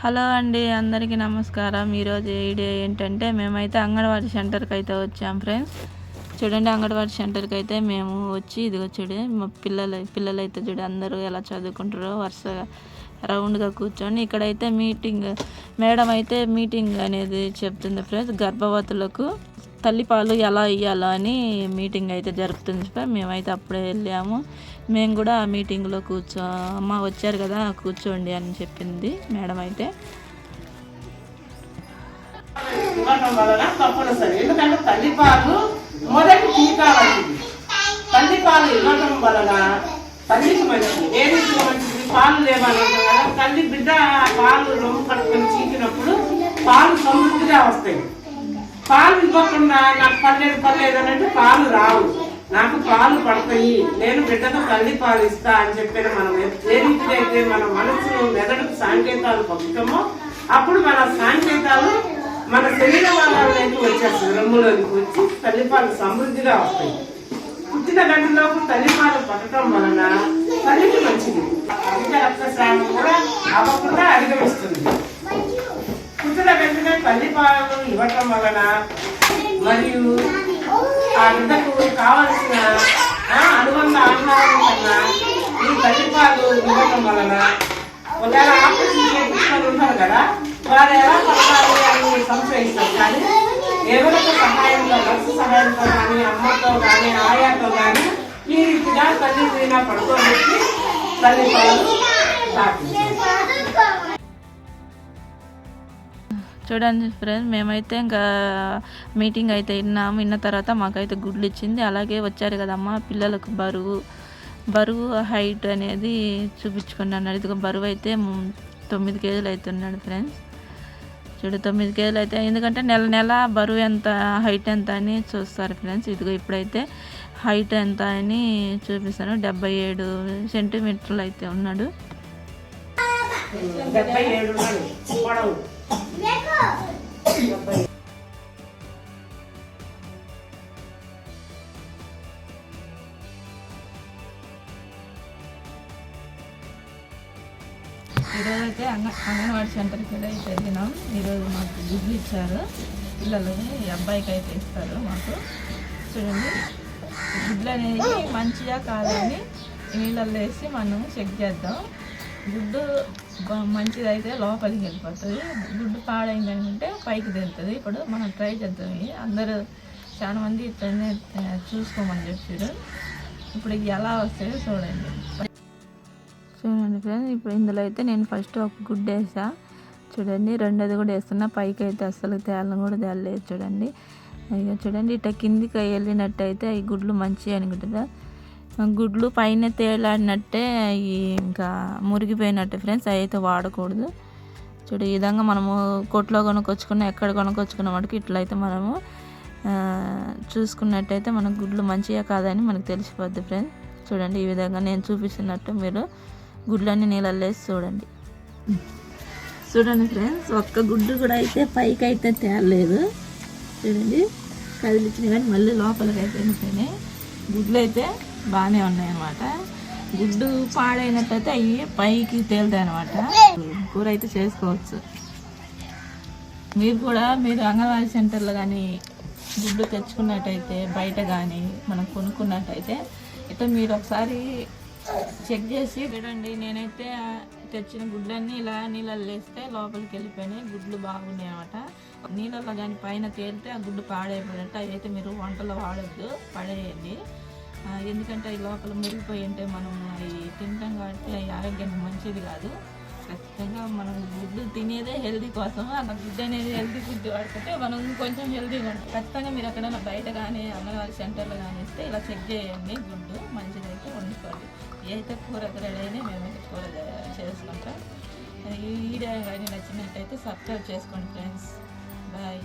Hello అండి అందరికీ నమస్కారం. ఈరోజు ఐడియా ఏంటంటే మేమైతే అంగన్వాడీ సెంటర్కి అయితే వచ్చాం ఫ్రెండ్స్. చూడండి అంగన్వాడీ సెంటర్కి అయితే మేము వచ్చి ఇదిగో చూడండి మా పిల్లలు పిల్లలు అయితే చూడు అందరూ ఎలా చదువుకుంటారో వరుసగా రౌండ్గా కూర్చొని ఇక్కడైతే మీటింగ్ మేడం అయితే మీటింగ్ అనేది చెప్తుంది ఫ్రెండ్స్ గర్భవతులకు తల్లిపాలు ఎలా ఇవ్వాలో అని మీటింగ్ అయితే జరుపుతుంది మేమైతే అప్పుడే వెళ్ళాము. మేము కూడా ఆ మీటింగ్లో కూర్చో అమ్మ వచ్చారు కదా కూర్చోండి అని చెప్పింది మేడం అయితే. ఎందుకంటే తల్లిపాలు మొదటి టీకా వంటిది. తల్లిపాలు ఇవ్వటం వలన తల్లికి మంచిది. ఏ మంచిది. పాలు లేవని కదా తల్లి బిడ్డ పాలు రొమ్ము కట్టుకొని చీకినప్పుడు పాలు సమృద్ధిగా వస్తాయి. పాలు ఇవ్వకుండా నాకు పర్లేదు పర్లేదు అన్నట్టు పాలు రావు. నాకు పాలు పడతాయి నేను బిడ్డకు తల్లి పాలు ఇస్తా అని చెప్పిన మనం ఏ మన మనసును మెదడుకు సాంకేతాలు పంపుతామో అప్పుడు మన సాంకేతాలు మన శరీర భాగాల్లోకి వచ్చేస్తుంది రొమ్ములోకి వచ్చి తల్లిపాలు సమృద్ధిగా వస్తాయి. పుట్టిన గంటలోపు తల్లిపాలు పట్టడం వలన తల్లికి మంచిది. అధిక రక్తస్రావం కూడా అవ్వకుండా అధిగమిస్తుంది పుట్టిన వెంటనే తల్లిపాలను ఇవ్వటం వలన మరియు ఆ బిడ్డకు కావలసిన అనుబంధ ఆహారం కన్నా ఈ తల్లిపాలు ఇవ్వటం వలన ఒకవేళ ఆపరేషన్ చేయించుకొని ఉంటారు కదా వారు ఎలా పడతారు అని సంశయిస్తారు కానీ ఎవరితో సహాయంతో నర్సు సహాయంతో కానీ అమ్మతో కానీ ఆయాతో కానీ ఈ రీతిగా తల్లి మీద పడుకోబెట్టి తల్లిపాలు తాపించారు చూడండి ఫ్రెండ్స్ మేమైతే ఇంకా మీటింగ్ అయితే విన్నాము. విన్న తర్వాత మాకైతే గుడ్లు ఇచ్చింది. అలాగే వచ్చారు కదమ్మా పిల్లలకు బరువు బరువు హైట్ అనేది చూపించుకున్నాను. ఇదిగో బరువు అయితే తొమ్మిది కేజీలు అవుతున్నాడు ఫ్రెండ్స్ చూడు తొమ్మిది కేజీలు అయితే ఎందుకంటే నెల నెల బరువు ఎంత హైట్ ఎంత అని చూస్తారు ఫ్రెండ్స్ ఇదిగో ఇప్పుడైతే హైట్ ఎంత అని చూపిస్తాను. డెబ్బై ఏడు సెంటీమీటర్లు అయితే ఉన్నాడు. డెబ్బై ఏడు పొడవు. ఈరోజు అయితే అంగ అంగన్వాడీ సెంటర్కి వెళ్ళి అయితే వెళ్ళినాం ఈరోజు మాకు గుడ్లు ఇచ్చారు. పిల్లలని ఈ అబ్బాయికి అయితే ఇస్తారు మాకు. చూడండి. గుడ్లు అనేది మంచిగా కాదని నీళ్ళల్లో వేసి మనం చెక్ చేద్దాం. గుడ్డు మంచిదైతే లోపలికి వెళ్ళిపోతుంది. గుడ్డు పాడైందంటే పైకి తెలుతుంది. ఇప్పుడు మనం ట్రై చేద్దాం అందరూ చాలా మంది ఇట్లనే చూసుకోమని చెప్పారు ఇప్పుడు ఎలా వస్తాయో చూడండి. చూడండి ఫ్రెండ్స్ ఇప్పుడు ఇందులో అయితే నేను ఫస్ట్ ఒక గుడ్డు వేసా. చూడండి రెండోది కూడా వేస్తున్నా. పైకి అయితే అస్సలు తేలను కూడా తేలలేదు చూడండి. ఇక చూడండి ఇట్లా కిందికి వెళ్ళినట్టయితే ఈ గుడ్లు మంచిగా అనుకుంటుందా? గుడ్లు పైన తేలాడినట్టే అవి ఇంకా మురిగిపోయినట్టు ఫ్రెండ్స్ అవి అయితే వాడకూడదు. చూడు ఈ విధంగా మనము కొట్లో కొనుక్కొచ్చుకున్న ఎక్కడ కొనుక్కొచ్చుకున్న వాటికి ఇట్లా అయితే మనము చూసుకున్నట్టయితే మన గుడ్లు మంచిగా కాదని మనకు తెలిసిపోద్ది ఫ్రెండ్స్. చూడండి ఈ విధంగా నేను చూపిస్తున్నట్టు మీరు గుడ్లన్నీ నీళ్ళల్లో వేసి చూడండి. చూడండి ఫ్రెండ్స్ ఒక్క గుడ్డు కూడా అయితే పైకి అయితే తేలలేదు. చూడండి కదిలించిన కానీ మళ్ళీ లోపలికి అయితే గుడ్లు అయితే బాగానే ఉన్నాయి గుడ్డు పాడైనట్టయితే అవి పైకి తేలుతాయి అనమాట కూర అయితే చేసుకోవచ్చు. మీరు కూడా మీరు అంగన్వాడీ సెంటర్లో కానీ గుడ్డు తెచ్చుకున్నట్టయితే బయట కానీ మనం కొనుక్కున్నట్టయితే అయితే మీరు ఒకసారి చెక్ చేసి చూడండి నేనైతే తెచ్చిన గుడ్లన్నీ ఇలా నీళ్ళల్లో వేస్తే లోపలికి వెళ్ళిపోయినాయి. గుడ్లు బాగున్నాయి అనమాట నీళ్ళల్లో కానీ పైన తేలితే ఆ గుడ్డు పాడైపోయినట్టు. అవి అయితే మీరు వంటలో వాడద్దు. పడేయండి. ఎందుకంటే అవి లోపల మురిగిపోయి ఉంటే మనం అవి తింటాం కాబట్టి అవి ఆరోగ్యానికి మంచిది కాదు. ఖచ్చితంగా మనం గుడ్డు తినేదే హెల్దీ కోసం అలా గుడ్డు అనేది హెల్దీ ఫుడ్ వాడుకుంటే మనం కొంచెం హెల్దీగా ఉంటాం ఖచ్చితంగా మీరు ఎక్కడైనా బయట కానీ అంగన్వాడీ సెంటర్లో కానీ ఇస్తే ఇలా చెక్ చేయండి. గుడ్డు మంచిదైతే వండుకోండి. ఏదైతే కూర రెడీ అయినా మేమైతే కూర చేసుకుంటాం. ఈ వీడియో కానీ నచ్చినట్టయితే సబ్స్క్రైబ్ చేసుకోండి ఫ్రెండ్స్. బాయ్.